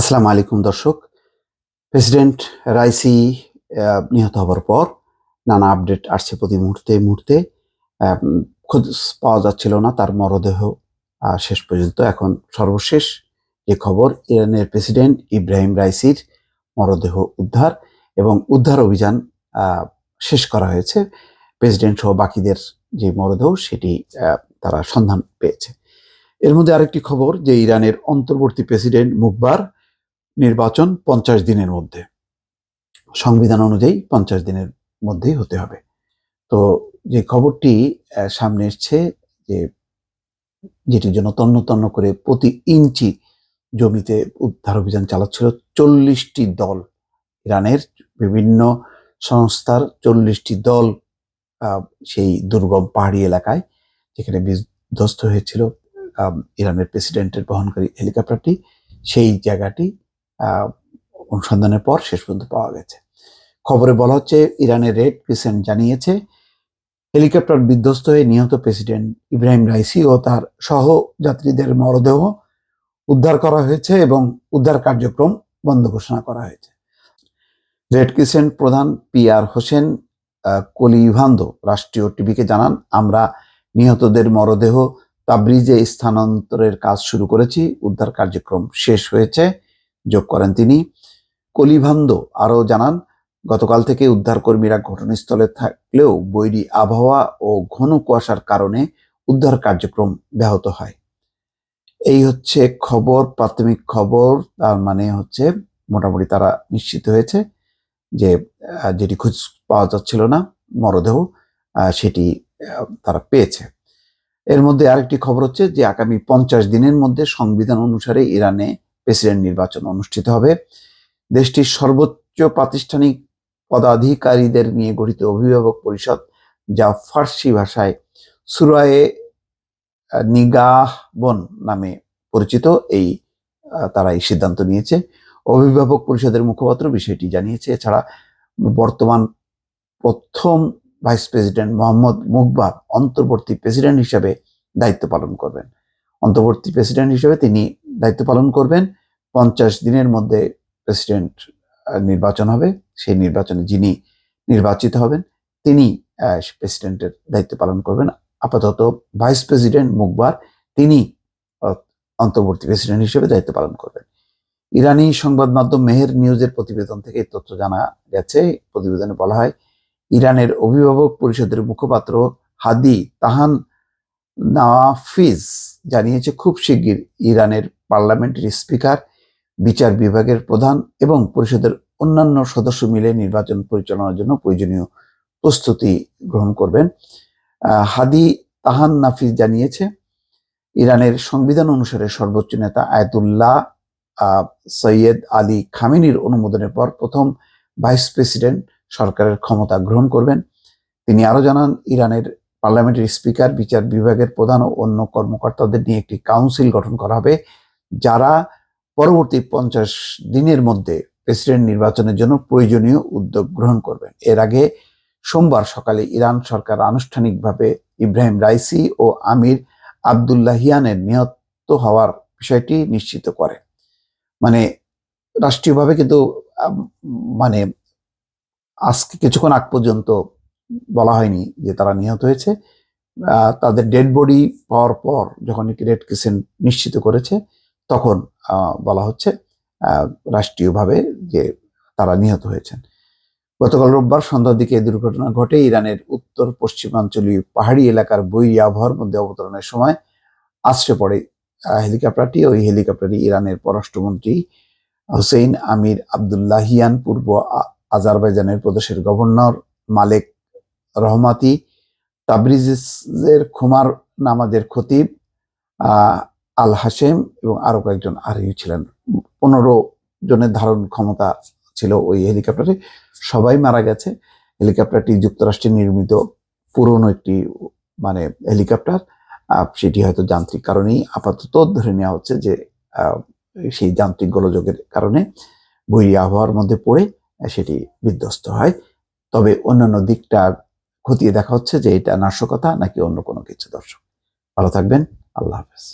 আসসালামু আলাইকুম দর্শক। প্রেসিডেন্ট রাইসি নিহত হবার পর নানা আপডেট আসছে প্রতি মুহূর্তে মুহূর্তে। খোঁজ পাওয়া যাচ্ছিল না, তার মরদেহ শেষ পর্যন্ত। এখন সর্বশেষ যে খবর, ইরানের প্রেসিডেন্ট ইব্রাহিম রাইসির মরদেহ উদ্ধার এবং উদ্ধার অভিযান শেষ করা হয়েছে। প্রেসিডেন্ট সহ বাকিদের যে মরদেহ, সেটি তারা সন্ধান পেয়েছে। এর মধ্যে আরেকটি খবর, যে ইরানের অন্তর্বর্তী প্রেসিডেন্ট মুকবার নির্বাচন পঞ্চাশ দিনের মধ্যে। সংবিধান অনুযায়ী পঞ্চাশ দিনের মধ্যেই হতে হবে। তো যে খবরটি সামনে এসছে যে যেটির জন্য তন্ন তন্ন করে প্রতি ইঞ্চি জমিতে উদ্ধার অভিযান চালাচ্ছিল চল্লিশটি দল। ইরানের বিভিন্ন সংস্থার চল্লিশটি দল সেই দুর্গম পাহাড়ি এলাকায়, যেখানে বিধ্বস্ত হয়েছিল ইরানের প্রেসিডেন্টের বহনকারী হেলিকপ্টারটি, সেই জায়গাটি অনুসন্ধানের পর শেষ পর্যন্ত পাওয়া গেছে। খবরে বলা হচ্ছে ইরানের রেড ক্রিসেন্ট জানিয়েছে হেলিকপ্টার বিধ্বস্ত হয়ে নিহত প্রেসিডেন্ট ইব্রাহিম রাইসি ও তার সহযাত্রীদের মরদেহ উদ্ধার করা হয়েছে এবং উদ্ধার কার্যক্রম বন্ধ ঘোষণা করা হয়েছে। রেড ক্রিসেন্ট প্রধান পি আর হোসেন আহ, কলিভান্দো রাষ্ট্রীয় টিভিকে জানান আমরা নিহতদের মরদেহ তাবরিজে স্থানান্তরের কাজ শুরু করেছি উদ্ধার কার্যক্রম শেষ হয়েছে। যোগ করেন তিনি। কলিভান্দ আরও জানান, গতকাল থেকে উদ্ধারকর্মীরা ঘটনাস্থলে থাকলেও বৈরী আবহাওয়া ও ঘন কুয়াশার কারণে উদ্ধার কার্যক্রম ব্যাহত হয়। এই হচ্ছে খবর, প্রাথমিক খবর, তার মানে হচ্ছে মোটামুটি তারা নিশ্চিত হয়েছে যে যেটি খোঁজ পাওয়া যাচ্ছিল না, মরদেহ সেটি তারা পেয়েছে। এর মধ্যে আরেকটি খবর হচ্ছে যে, আগামী পঞ্চাশ দিনের মধ্যে সংবিধান অনুসারে ইরানে প্রেসিডেন্ট নির্বাচন অনুষ্ঠিত হবে। দেশটির সর্বোচ্চ প্রাতিষ্ঠানিক পদাধিকারীদের নিয়ে গঠিত অভিভাবক পরিষদ, যা ফার্সি ভাষায় সুরায়ে নিগাহবন নামে পরিচিত, এই তারা এই সিদ্ধান্ত নিয়েছে। অভিভাবক পরিষদের মুখপাত্র বিষয়টি জানিয়েছে। এছাড়া বর্তমান প্রথম ভাইস প্রেসিডেন্ট মোহাম্মদ মুকবার অন্তর্বর্তী প্রেসিডেন্ট হিসাবে দায়িত্ব পালন করবেন। অন্তর্বর্তী প্রেসিডেন্ট হিসেবে তিনি দায়িত্ব পালন করবেন। পঞ্চাশ দিনের মধ্যে প্রেসিডেন্ট নির্বাচন হবে। সেই নির্বাচনে যিনি নির্বাচিত হবেন, তিনি প্রেসিডেন্টের দায়িত্ব পালন করবেন। আপাতত ভাইস প্রেসিডেন্ট মুকবার তিনি অন্তর্বর্তী প্রেসিডেন্ট হিসেবে দায়িত্ব পালন করবেন। ইরানি সংবাদ মাধ্যম মেহের নিউজের প্রতিবেদন থেকে তথ্য জানা গেছে। প্রতিবেদনে বলা হয়, ইরানের অভিভাবক পরিষদের মুখপাত্র হাদি তাহান নাফিজ জানিয়েছে, খুব শিগগির ইরানের পার্লামেন্টের স্পিকার বিচার বিভাগের প্রধান এবং পরিষদের অন্যান্য সদস্য মিলে নির্বাচন পরিচালনার জন্য প্রয়োজনীয় প্রস্তুতি গ্রহণ করবেন। হাদি তাহান নাফিজ জানিয়েছে, ইরানের সংবিধান অনুসারে সর্বোচ্চ নেতা আয়াতুল্লাহ সৈয়দ আলী খামেনির অনুমোদনের পর প্রথম ভাইস প্রেসিডেন্ট সরকারের ক্ষমতা গ্রহণ করবেন। তিনি আরও জানান, ইরানের পার্লামেন্টের স্পিকার, বিচার বিভাগের প্রধান ও অন্য কর্মকর্তাদের নিয়ে একটি কাউন্সিল গঠন করা হবে, যারা পরবর্তী পঞ্চাশ দিনের মধ্যে প্রেসিডেন্ট নির্বাচনের জন্য প্রয়োজনীয় উদ্যোগ গ্রহণ করবেন। এর আগে সোমবার সকালে ইরান সরকার আনুষ্ঠানিকভাবে ইব্রাহিম রাইসি ও আমির আবদুল্লাহিয়ানের নিহত হওয়ার বিষয়টি নিশ্চিত করে। মানে রাষ্ট্রীয়ভাবে কিন্তু মানে আজকে কিছুক্ষণ আগ পর্যন্ত বলা হয়নি যে তারা নিহত হয়েছে। তাদের ডেড বডি পাওয়ার পর যখন রেড ক্রিসেন্ট নিশ্চিত করেছে, তখন বলা হচ্ছে রাষ্ট্রীয়ভাবে যে তারা নিহত হয়েছেন। গতকাল রোববার সন্ধ্যার দিকে এই দুর্ঘটনা ঘটে ইরানের উত্তর পশ্চিমাঞ্চলীয় পাহাড়ি এলাকার বৈরী আবহাওয়ার মধ্যে অবতরণের সময় আশ্রে পড়ে হেলিকপ্টারটি। ওই হেলিকপ্টারটি ইরানের পররাষ্ট্রমন্ত্রী হুসেইন আমির আবদুল্লাহিয়ান, পূর্ব আজারবাইজানের প্রদেশের গভর্নর মালেক রহমাতি তাবরিজের খুমার নামাজের খতিব আল হাসেম এবং আরও কয়েকজন আরোহী ছিলেন। পনেরো জনের ধারণ ক্ষমতা ছিল ওই হেলিকপ্টারে। সবাই মারা গেছে। হেলিকপ্টারটি যুক্তরাষ্ট্রে নির্মিত। পুরনো একটি মানে হেলিকপ্টার। সেটি হয়তো যান্ত্রিক কারণেই। আপাতত ধরে নেওয়া হচ্ছে যে সেই যান্ত্রিক গোলযোগের কারণে বৈরী আবহাওয়ার মধ্যে পড়ে সেটি বিধ্বস্ত হয়। তবে অন্যান্য দিকটা খতিয়ে দেখা হচ্ছে যে এটা নাশকতা নাকি অন্য কোনো কিছু দর্শক। ভালো থাকবেন। আল্লাহ হাফেজ।